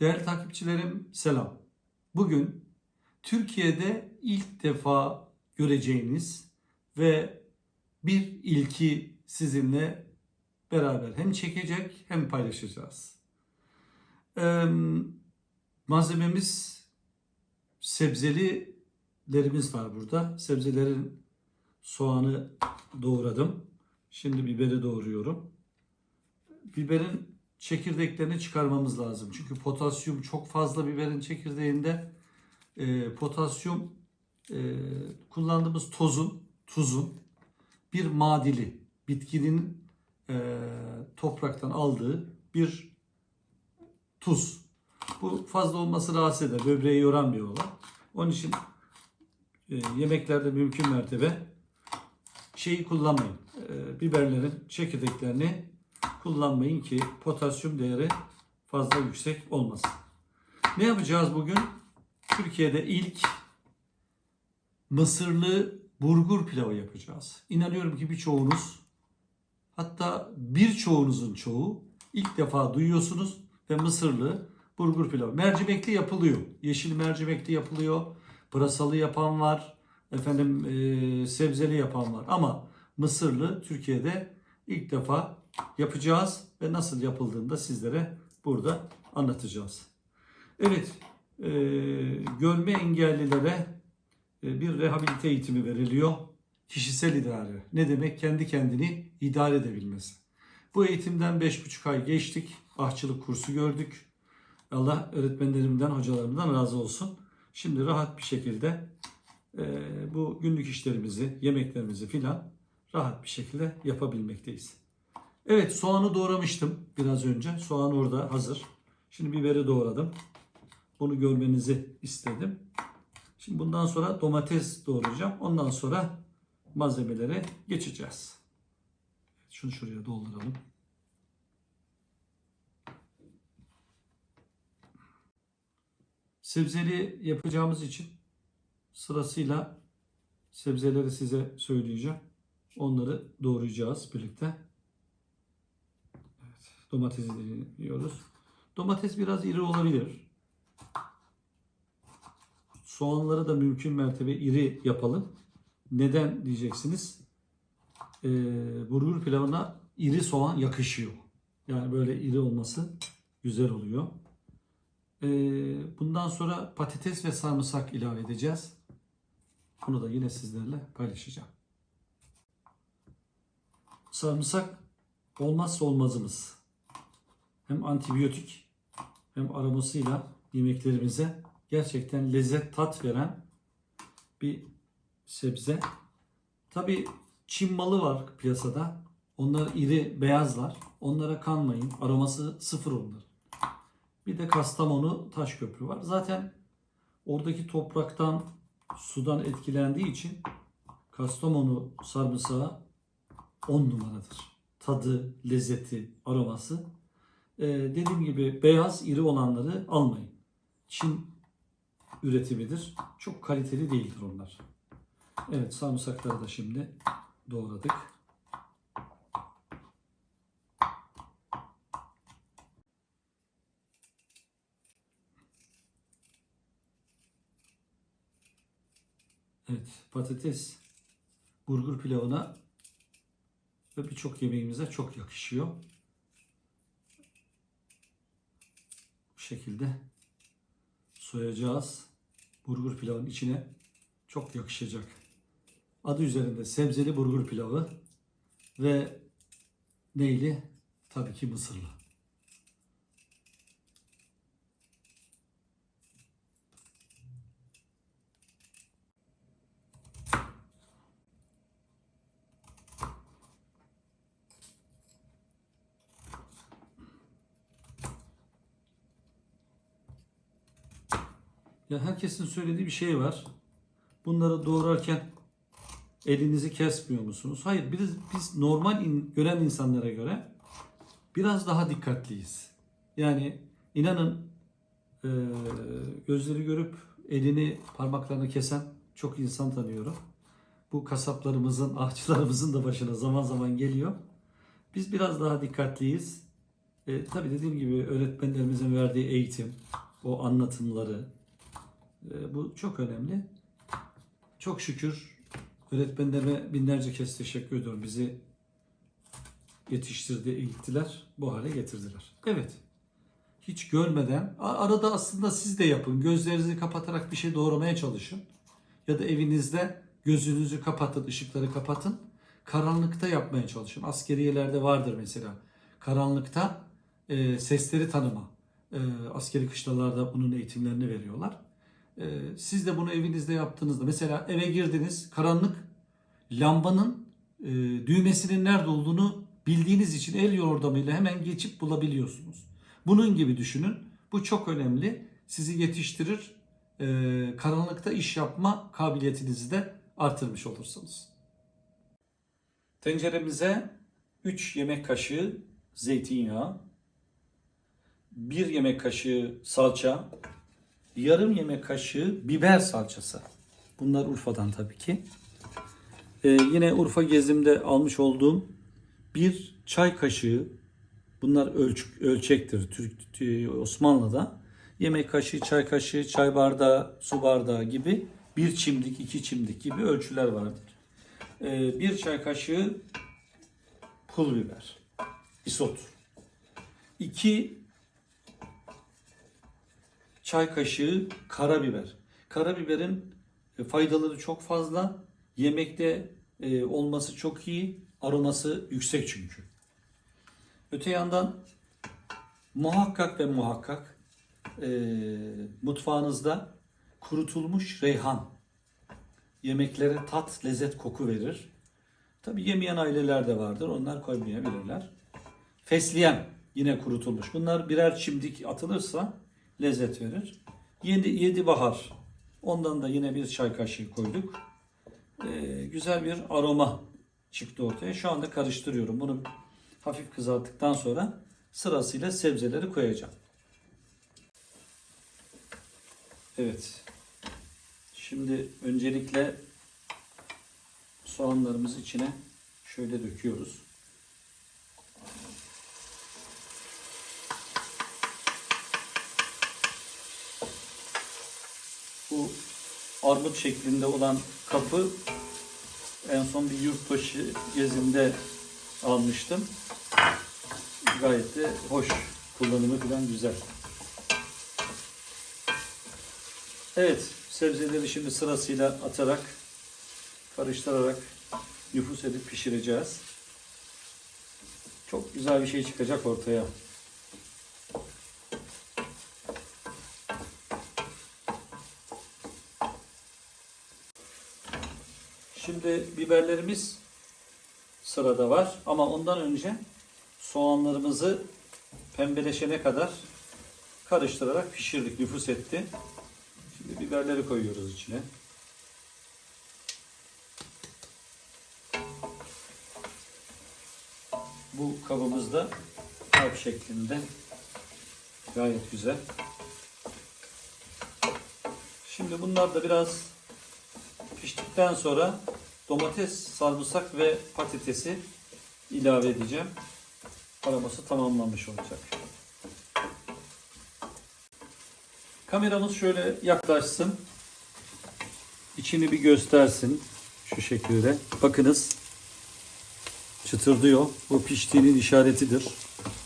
Değerli takipçilerim selam. Bugün Türkiye'de ilk defa göreceğiniz ve bir ilki sizinle beraber hem çekecek hem paylaşacağız. Ee, malzememiz sebzelilerimiz var burada. Sebzelerin soğanı doğradım. Şimdi biberi doğruyorum. Biberin çekirdeklerini çıkarmamız lazım. Çünkü potasyum çok fazla biberin çekirdeğinde. Ee, potasyum e, kullandığımız tozun, tuzun bir madili, bitkinin e, topraktan aldığı bir tuz. Bu fazla olması rahatsız eder. Böbreği yoran bir olay. Onun için e, yemeklerde mümkün mertebe şeyi kullanmayın. E, biberlerin çekirdeklerini kullanmayın ki potasyum değeri fazla yüksek olmasın. Ne yapacağız bugün? Türkiye'de ilk mısırlı burgur pilavı yapacağız. İnanıyorum ki birçoğunuz hatta birçoğunuzun çoğu ilk defa duyuyorsunuz ve mısırlı burgur pilavı. Mercimekli yapılıyor. Yeşil mercimekli yapılıyor. Pırasalı yapan var. Efendim e, sebzeli yapan var. Ama mısırlı Türkiye'de ilk defa yapacağız ve nasıl yapıldığını da sizlere burada anlatacağız. Evet, e, görme engellilere e, bir rehabilite eğitimi veriliyor. Kişisel idare. Ne demek? Kendi kendini idare edebilmesi. Bu eğitimden 5,5 ay geçtik. Ahçılık kursu gördük. Allah öğretmenlerimden, hocalarımdan razı olsun. Şimdi rahat bir şekilde e, bu günlük işlerimizi, yemeklerimizi filan rahat bir şekilde yapabilmekteyiz. Evet soğanı doğramıştım biraz önce. Soğan orada hazır. Şimdi biberi doğradım. Bunu görmenizi istedim. Şimdi bundan sonra domates doğrayacağım. Ondan sonra malzemelere geçeceğiz. Şunu şuraya dolduralım. Sebzeli yapacağımız için sırasıyla sebzeleri size söyleyeceğim. Onları doğrayacağız birlikte. Domatesi yiyoruz. Domates biraz iri olabilir. Soğanları da mümkün mertebe iri yapalım. Neden diyeceksiniz? Ee, burgur pilavına iri soğan yakışıyor. Yani böyle iri olması güzel oluyor. Ee, bundan sonra patates ve sarımsak ilave edeceğiz. Bunu da yine sizlerle paylaşacağım. Sarımsak olmazsa olmazımız. Hem antibiyotik hem aromasıyla yemeklerimize gerçekten lezzet tat veren bir sebze. Tabi Çin malı var piyasada. Onlar iri beyazlar. Onlara kanmayın. Aroması sıfır onlar. Bir de Kastamonu Taşköprü var. Zaten oradaki topraktan, sudan etkilendiği için Kastamonu sarımsağı 10 numaradır. Tadı, lezzeti, aroması. Ee, dediğim gibi beyaz, iri olanları almayın. Çin üretimidir. Çok kaliteli değildir onlar. Evet sarımsakları da şimdi doğradık. Evet patates burgur pilavına ve birçok yemeğimize çok yakışıyor. Şekilde soyacağız. Burgur pilavın içine çok yakışacak. Adı üzerinde sebzeli burgur pilavı ve neyli? Tabii ki mısırlı. Ya herkesin söylediği bir şey var. Bunları doğrarken elinizi kesmiyor musunuz? Hayır, biz, biz normal in- gören insanlara göre biraz daha dikkatliyiz. Yani inanın e, gözleri görüp elini parmaklarını kesen çok insan tanıyorum. Bu kasaplarımızın, ahçılarımızın da başına zaman zaman geliyor. Biz biraz daha dikkatliyiz. E, tabii dediğim gibi öğretmenlerimizin verdiği eğitim, o anlatımları bu çok önemli. Çok şükür öğretmenlerime binlerce kez teşekkür ediyorum. Bizi yetiştirdi, eğittiler, bu hale getirdiler. Evet. Hiç görmeden, arada aslında siz de yapın. Gözlerinizi kapatarak bir şey doğramaya çalışın. Ya da evinizde gözünüzü kapatın, ışıkları kapatın. Karanlıkta yapmaya çalışın. Askeriyelerde vardır mesela. Karanlıkta e, sesleri tanıma. E, askeri kışlalarda bunun eğitimlerini veriyorlar. E, siz de bunu evinizde yaptığınızda, mesela eve girdiniz, karanlık, lambanın e, düğmesinin nerede olduğunu bildiğiniz için el yordamıyla hemen geçip bulabiliyorsunuz. Bunun gibi düşünün. Bu çok önemli. Sizi yetiştirir. e, karanlıkta iş yapma kabiliyetinizi de artırmış olursunuz. Tenceremize 3 yemek kaşığı zeytinyağı, 1 yemek kaşığı salça, yarım yemek kaşığı biber salçası. Bunlar Urfa'dan tabii ki. Ee, yine Urfa gezimde almış olduğum bir çay kaşığı, bunlar ölç, ölçektir Türk e, Osmanlı'da. Yemek kaşığı, çay kaşığı, çay bardağı, su bardağı gibi bir çimdik, iki çimdik gibi ölçüler vardır. Ee, bir çay kaşığı pul biber, isot. 2 çay kaşığı karabiber. Karabiberin e, faydaları çok fazla. Yemekte e, olması çok iyi. Aroması yüksek çünkü. Öte yandan muhakkak ve muhakkak e, mutfağınızda kurutulmuş reyhan yemeklere tat, lezzet, koku verir. Tabi yemeyen aileler de vardır. Onlar koymayabilirler. Fesleğen yine kurutulmuş. Bunlar birer çimdik atılırsa lezzet verir. Yedi, yedi bahar. Ondan da yine bir çay kaşığı koyduk. Ee, güzel bir aroma çıktı ortaya. Şu anda karıştırıyorum. Bunu hafif kızarttıktan sonra sırasıyla sebzeleri koyacağım. Evet. Şimdi öncelikle soğanlarımızı içine şöyle döküyoruz. Bu armut şeklinde olan kapı en son bir yurt dışı gezimde almıştım. Gayet de hoş. Kullanımı falan güzel. Evet, sebzeleri şimdi sırasıyla atarak, karıştırarak nüfus edip pişireceğiz. Çok güzel bir şey çıkacak ortaya. Şimdi biberlerimiz sırada var ama ondan önce soğanlarımızı pembeleşene kadar karıştırarak pişirdik, nüfus etti. Şimdi biberleri koyuyoruz içine. Bu kabımızda harp şeklinde gayet güzel. Şimdi bunlar da biraz piştikten sonra domates, sarımsak ve patatesi ilave edeceğim. Aroması tamamlanmış olacak. Kameramız şöyle yaklaşsın. İçini bir göstersin. Şu şekilde. Bakınız. Çıtırdıyor. Bu piştiğinin işaretidir.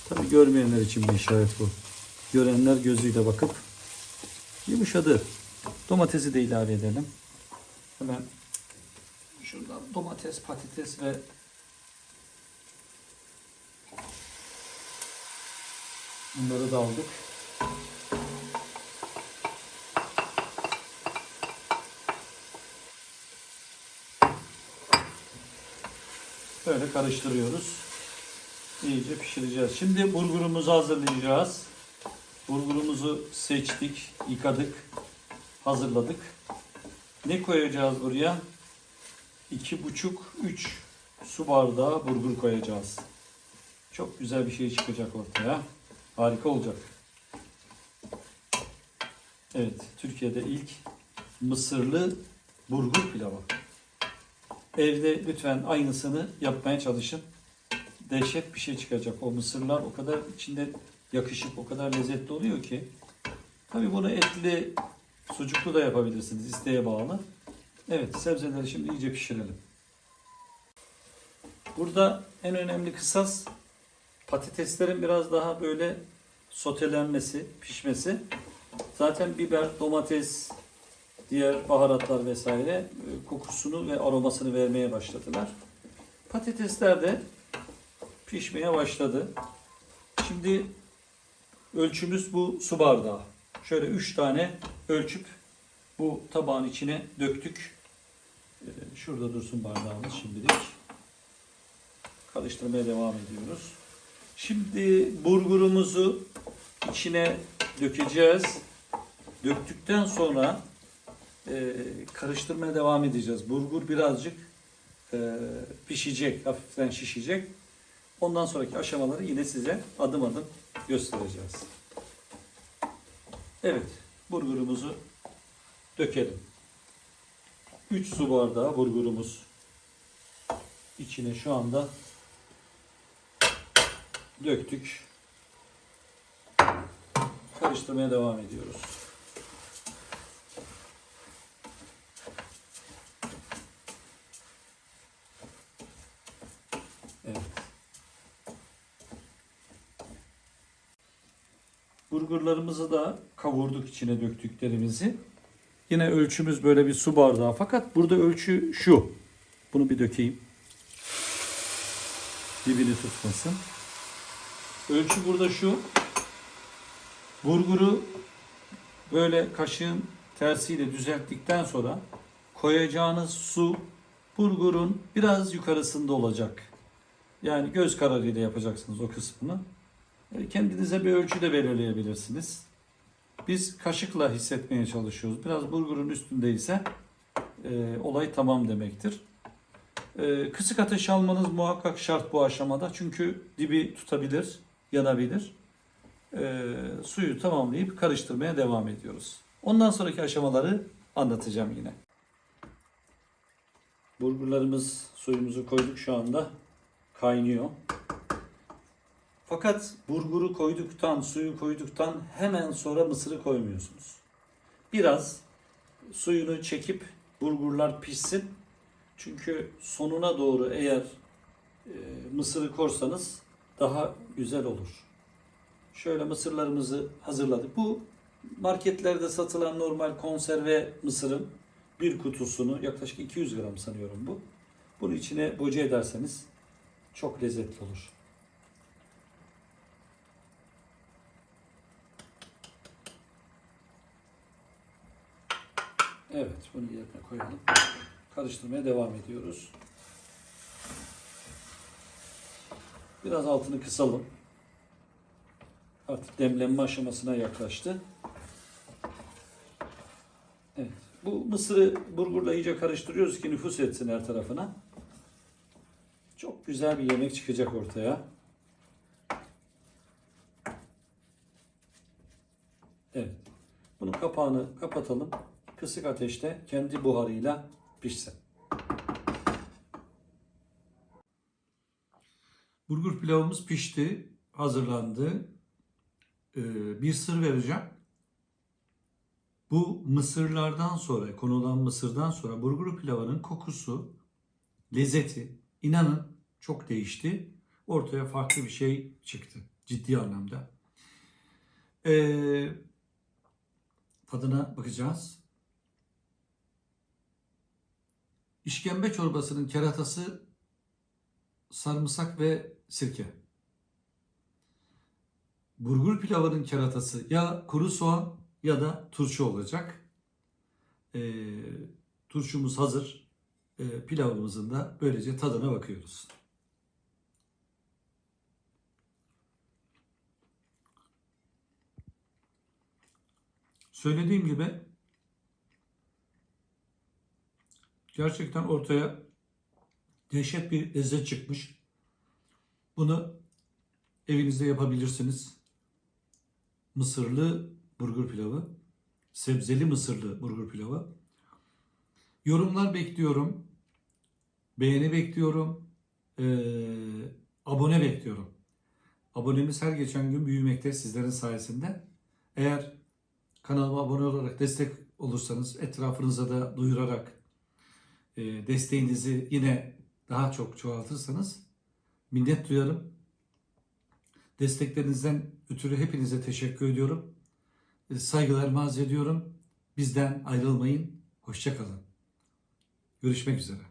Tabi görmeyenler için bir işaret bu. Görenler gözüyle bakıp yumuşadı. Domatesi de ilave edelim. Hemen şuradan domates, patates ve bunları da aldık. Böyle karıştırıyoruz. İyice pişireceğiz. Şimdi bulgurumuzu hazırlayacağız. Bulgurumuzu seçtik, yıkadık, hazırladık. Ne koyacağız buraya? 2,5-3 su bardağı bulgur koyacağız. Çok güzel bir şey çıkacak ortaya. Harika olacak. Evet, Türkiye'de ilk mısırlı bulgur pilavı. Evde lütfen aynısını yapmaya çalışın. dehşet bir şey çıkacak. O mısırlar o kadar içinde yakışık, o kadar lezzetli oluyor ki. Tabii bunu etli, sucuklu da yapabilirsiniz isteğe bağlı. Evet, sebzeleri şimdi iyice pişirelim. Burada en önemli kısas patateslerin biraz daha böyle sotelenmesi, pişmesi. Zaten biber, domates, diğer baharatlar vesaire e, kokusunu ve aromasını vermeye başladılar. Patatesler de pişmeye başladı. Şimdi ölçümüz bu su bardağı. Şöyle 3 tane ölçüp bu tabağın içine döktük. Ee, Şurada dursun bardağımız şimdilik. Karıştırmaya devam ediyoruz. Şimdi burgurumuzu içine dökeceğiz. Döktükten sonra e, karıştırmaya devam edeceğiz. Burgur birazcık e, pişecek, hafiften şişecek. Ondan sonraki aşamaları yine size adım adım göstereceğiz. Evet, burgurumuzu dökelim. 3 su bardağı burgurumuz içine şu anda döktük. Karıştırmaya devam ediyoruz. Evet. Burgurlarımızı da kavurduk içine döktüklerimizi. Yine ölçümüz böyle bir su bardağı. Fakat burada ölçü şu. Bunu bir dökeyim. Dibini tutmasın. Ölçü burada şu. Burguru böyle kaşığın tersiyle düzelttikten sonra koyacağınız su burgurun biraz yukarısında olacak. Yani göz kararıyla yapacaksınız o kısmını. Kendinize bir ölçü de belirleyebilirsiniz. Biz kaşıkla hissetmeye çalışıyoruz. Biraz bulgurun üstündeyse e, olay tamam demektir. E, kısık ateş almanız muhakkak şart bu aşamada. Çünkü dibi tutabilir, yanabilir. E, suyu tamamlayıp karıştırmaya devam ediyoruz. Ondan sonraki aşamaları anlatacağım yine. Bulgurlarımız suyumuzu koyduk şu anda. Kaynıyor. Fakat burguru koyduktan, suyu koyduktan hemen sonra mısırı koymuyorsunuz. Biraz suyunu çekip burgurlar pişsin. Çünkü sonuna doğru eğer e, mısırı korsanız daha güzel olur. Şöyle mısırlarımızı hazırladık. Bu marketlerde satılan normal konserve mısırın bir kutusunu yaklaşık 200 gram sanıyorum bu. Bunu içine boca ederseniz çok lezzetli olur. Evet, bunu yerine koyalım. Karıştırmaya devam ediyoruz. Biraz altını kısalım. Artık demlenme aşamasına yaklaştı. Evet. Bu mısırı burgurla iyice karıştırıyoruz ki nüfus etsin her tarafına. Çok güzel bir yemek çıkacak ortaya. Evet. Bunun kapağını kapatalım. Kısık ateşte kendi buharıyla pişsin. Bulgur pilavımız pişti, hazırlandı. Ee, bir sır vereceğim. Bu mısırlardan sonra, konulan mısırdan sonra bulgur pilavının kokusu, lezzeti inanın çok değişti. Ortaya farklı bir şey çıktı ciddi anlamda. Ee, tadına bakacağız. İşkembe çorbasının keratası sarımsak ve sirke. Burgur pilavının keratası ya kuru soğan ya da turşu olacak. Ee, turşumuz hazır. Ee, pilavımızın da böylece tadına bakıyoruz. Söylediğim gibi gerçekten ortaya dehşet bir lezzet çıkmış. Bunu evinizde yapabilirsiniz. Mısırlı burgur pilavı, sebzeli mısırlı burgur pilavı. Yorumlar bekliyorum. Beğeni bekliyorum. Ee, abone bekliyorum. Abonemiz her geçen gün büyümekte sizlerin sayesinde. Eğer kanalıma abone olarak destek olursanız, etrafınıza da duyurarak desteğinizi yine daha çok çoğaltırsanız minnet duyarım. Desteklerinizden ötürü hepinize teşekkür ediyorum. E, Saygılarımı arz ediyorum. Bizden ayrılmayın. Hoşçakalın. Görüşmek üzere.